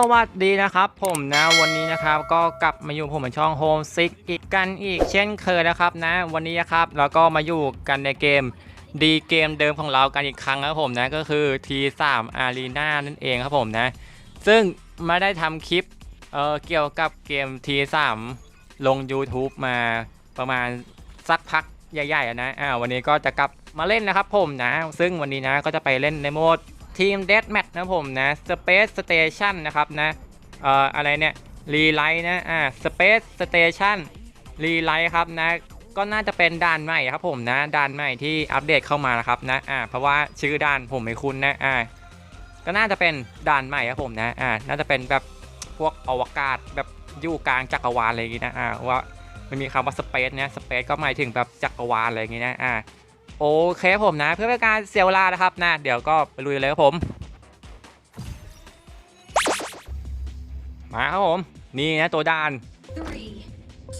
สวัสดีนะครับผมนะวันนี้นะครับก็กลับมาอยู่ผมในช่อง Home 6อีกกันอีกเช่นเคยนะครับนะวันนี้นะครับเราก็มาอยู่กันในเกมดีเกมเดิมของเรากันอีกครั้งครับผมนะก็คือ T3 Arena นั่นเองครับผมนะ ซึ่งไม่ได้ทำคลิปเอ่อเกี่ยวกับเกม T3 ลง YouTube มาประมาณสักพักใหญ่ๆนะอ่าวันนี้ก็จะกลับมาเล่นนะครับผมนะ ซึ่งวันนี้นะก็จะไปเล่นในโหมด ทีมเด a แมทนะผมนะ Space Station นะครับนะเอ่ออะไรเนี่ยรีไลท์นะอ่า Space Station รีไลท์ครับนะก็น่าจะเป็นด่านใหม่ครับผมนะด่านใหม่ที่อัปเดตเข้ามานะครับนะอ่าเพราะว่าชื่อด่านผมไม่คุ้นนะอ่าก็น่าจะเป็นด่านใหม่ครับผมนะอ่าน่าจะเป็นแบบพวกอวกาศแบบอยู่กลางจักรวาลอะไรอย่างงี้นะอ่าว่ามันมีคำว่า Space นะ Space ก็หมายถึงแบบจักรวาลอะไรอย่างงี้นะอ่า โอเคผมนะ เพื่อเป็นการเสียเวลานะครับนะเดี๋ยวก็ไปลุยเลยครับผม มาครับผม นี่นะตัวด่าน Three,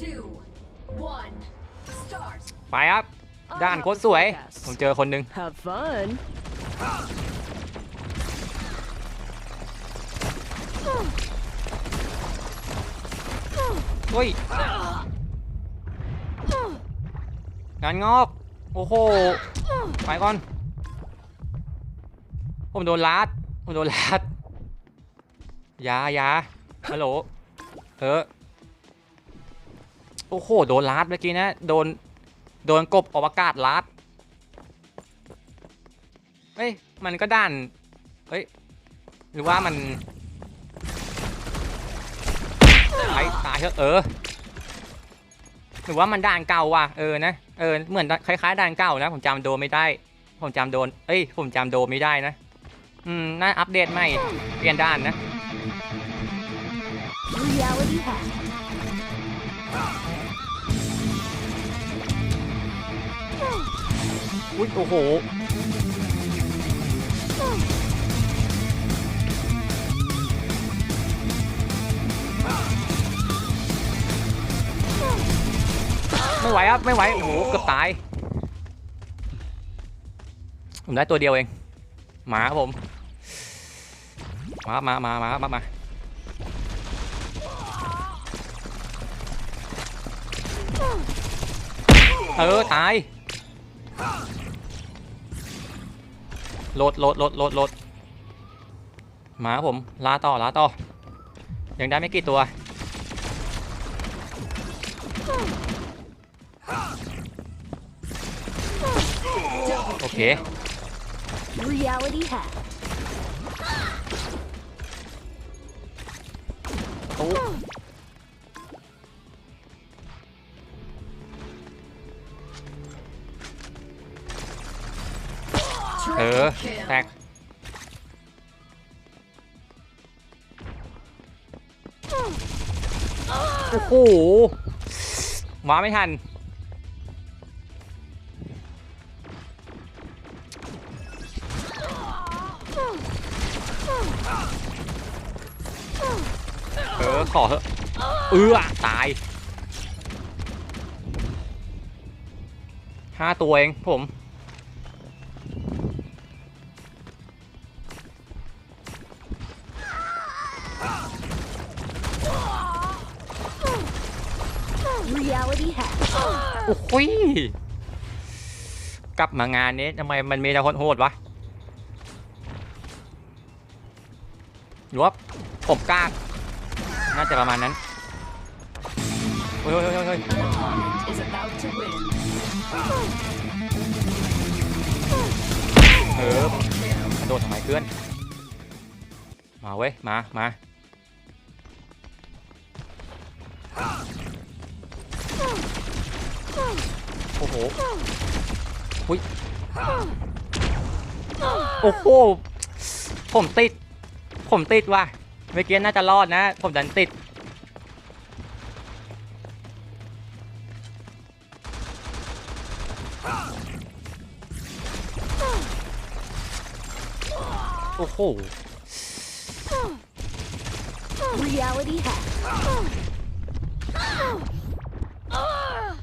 two, one, start. ไปครับ ด่านโคตรสวย ผมเจอคนหนึง Have fun. เฮ้ยงานงอก โอ้โหไปก่อน ผมโดนลัดผมโดนลัดยายาฮัลโหลเออโอ้โห โดนลัดเมื่อกี้นะ โดน โดนกบอวกาศลัดเฮ้ย มันก็ด้าน เฮ้ย หรือว่ามันตายตายเถอะเออ หรือว่ามันด่านเก่าว่ะเออนะเออเหมือนคล้ายๆด่านเก่านะผมจำโดนไม่ได้ ผมจำโดนเอ้ยผมจำโดนไม่ได้นะอืมน่าอัปเดตใหม่เปลี่ยนด้านนะ Reality hack. อุ้ยโอ้โห ไม่ไหวครับไม่ไหวโอ้โหเกือบตายผมได้ตัวเดียวเองหมาครับผมมามามามามามาเออตายโหลดโหลดโหลดโหลดโหลดมาครับผมลาต่อลาต่อยังได้ไม่กี่ตัว อเค Reality hack. โอ้เออ kill. แตกโอ้โห มาไม่ทัน เออขอเถอะ เออตายห้าตัวเองผม Reality hack. โอ้โหยกลับมางานนี้ทำไมมันมีแต่คนโหดวะหรือว่าผมกล้า น่าจะประมาณนั้นเฮ้ยเฮ้ยเฮ้ยเฮ้ย Is about to win. เออกระโดดทำไมเพื่อน มาเว้ย มา มา โอ้โหหุยโอ้โห ผมติด ผมติดว่ะ เมื่อกี้น่าจะรอดนะ ผมดันติด โอ้โห Reality hack.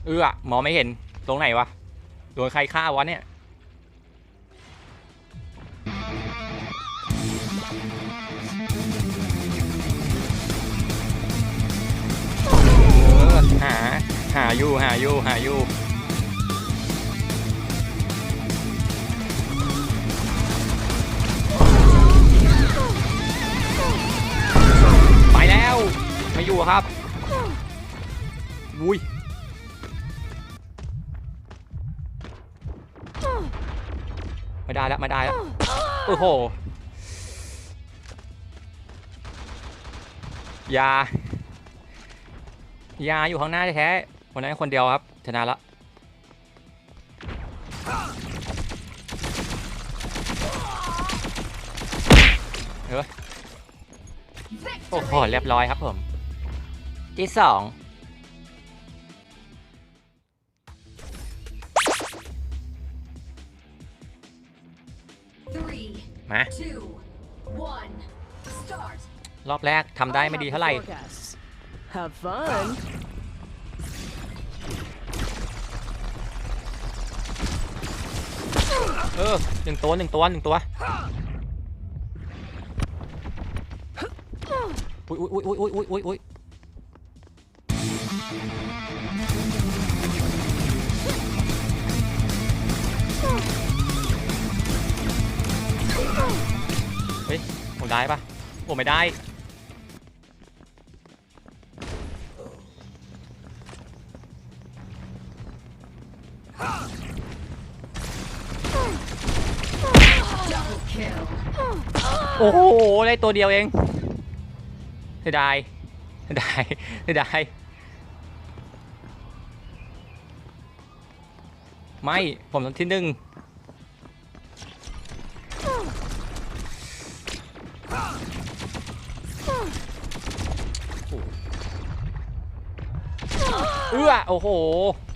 เอื้อมองไม่เห็น ตรงไหนวะ โดนใครฆ่าวะเนี่ย Round หา หาอยู่หาอยู่หาอยู่ไปแล้วไม่อยู่ครับอุ้ยไม่ได้แล้วไม่ได้แล้วโอ้โหอยา ยาอยู่ข้างหน้าแท้ๆวันนั้นคนเดียวครับชนะละเออโอ้โหเรียบร้อยครับผม ที่สอง Three, มา two, one, start. รอบแรกทำได้ไม่ดีเท่าไหร่ Have fun. เออหนึ่งตัวหนึ่งตัวหนึ่งตัวอุ้ยอุ้ย โอ้โหได้ตัวเดียวเองเสียดายเสียดายเสียดายไม่ผมที่หนึ่งเอื้อโอ้โห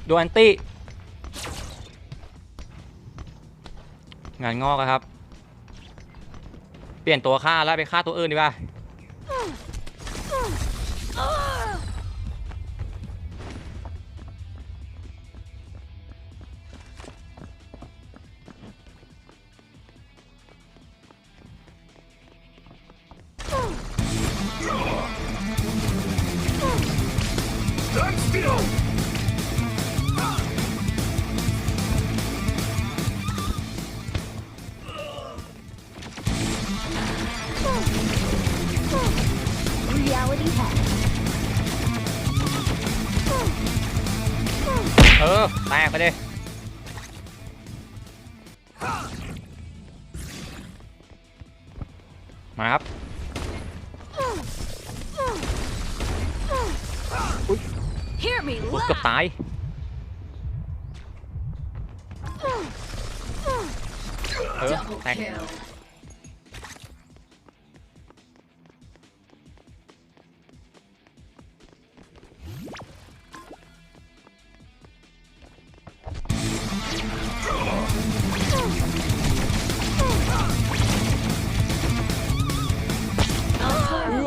โดนอันตี้งานงอกครับ ปลี่ยนตัวฆ่าแล้วไปฆ่าตัวอื่นดีกว่า Reality เออแตกไปดิมาครับ Hear me โอ้ยเกือบตายเออแตก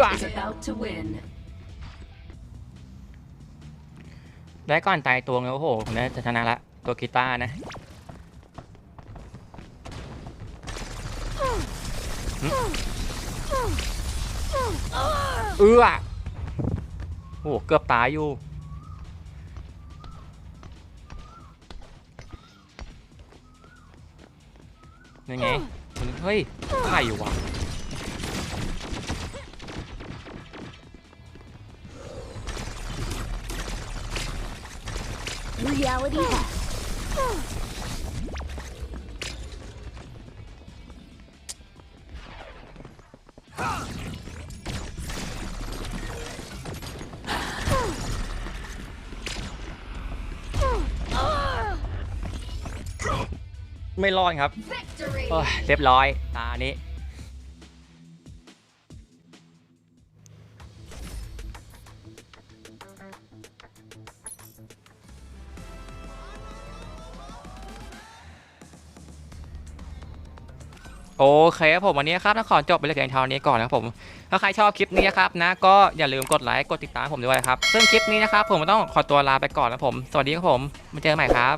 kill. เอื้อ Is about to win. ได้ก่อนตายตัวไงโอ้โหผมน่จะชนะละตัวกีตาร์นะเอื้อโอ้โหเกือบตายอยู่ยังไง เฮ้ยใครอยู่วะ Reality hack. ไม่รอดครับ Victory. โอ้ยเรียบร้อยตานี้ โอเคครับผมวันนี้ครับต้องขอจบไปเลยเพียงเท่านี้ก่อนนะครับผม ถ้าใครชอบคลิปนี้นะครับนะ ก็อย่าลืมกดไลค์กดติดตามผมด้วยครับ ซึ่งคลิปนี้นะครับผมต้องขอตัวลาไปก่อนนะผม สวัสดีครับผม มาเจอกันใหม่ครับ